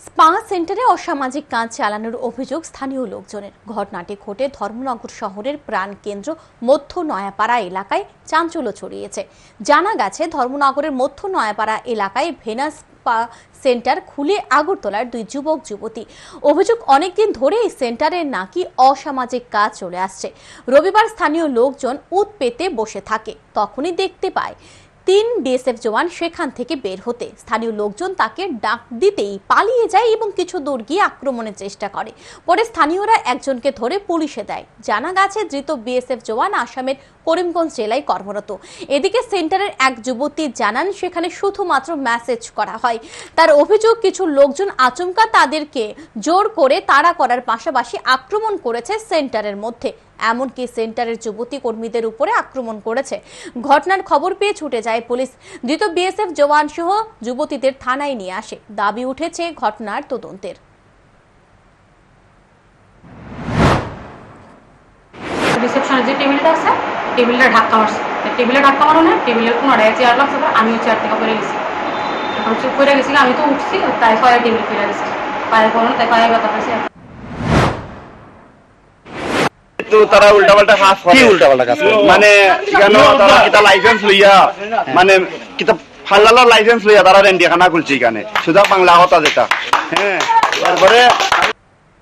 Spa সেন্টারে অসামাজিক কাজ চালানোর অভিযোগ স্থানীয় লোকজনের। ঘটনাটি ঘটে ধর্মনগর শহরের প্রাণকেন্দ্র মধ্য নয়াপাড়া এলাকায় চাঞ্চল্য ছড়িয়েছে। জানা গেছে, ধর্মনগরের মধ্য নয়াপাড়া এলাকায় ভেনাস স্পা সেন্টার খুলে আগরতলার দুই যুবক, যুবতী। অভিযোগ অনেকদিন ধরে এই সেন্টারে নাকি অসামাজিক কাজ চলে আসছে। রবিবার স্থানীয় লোকজন উত পেতে বসে থাকে। তখনই দেখতে পায় তিন বিএসএফ জওয়ান সেখান থেকে বের হতে। স্থানীয় লোকজন তাকে ডাক দিতেই পালিয়ে যায় এবং কিছু দূর গিয়ে আক্রমণের চেষ্টা করে। পরে স্থানীয়রা একজনকে ধরে পুলিশে দেয়। জানা গেছে, ধৃত বিএসএফ জওয়ান আসামের করিমগঞ্জ জেলায় কর্মরত। এদিকে সেন্টারের এক যুবতী জানান, সেখানে শুধুমাত্র মেসেজ করা হয়। তার অভিযোগ, কিছু লোকজন আচমকা তাদেরকে জোর করে তাড়া করার পাশাপাশি আক্রমণ করেছে সেন্টারের মধ্যে। এমনকি সেন্টারের যুবতী কর্মীদের উপরে আক্রমণ করেছে। ঘটনার খবর পেয়ে ছুটে যায় পুলিশ। ধৃত বিএসএফ জওয়ান সহ যুবতীদের থানায় নিয়ে আসে। দাবি উঠেছে ঘটনার তদন্তের। রিসেপশনে যে টেবিলটা আছে, টেবিলটা ধাক্কা মারছে। টেবিলে ধাক্কা মারো না টেবিলের কোনো চেয়ার লাগছে তো আমিও চেয়ার থেকে পড়ে গেছি। চুপ করে গেছি আমি তো উঠছি, তাই পায়ে টেবিল ফিরে গেছে পায়ে পড়ো তাই পায়ে ব্যথা পেয়েছে তো তারা উল্টাপাল্টা কাজ করে কি উল্টাপাল্টা কাজ করে? মানে এখানে তারা কিতা লাইসেন্স লইয়া মানে কিতা ফাল্লালার লাইসেন্স লইয়া তারা রেন্ডিখানা খুলছে এখানে। সুদা বাংলা কথা যেটা। হ্যাঁ তারপরে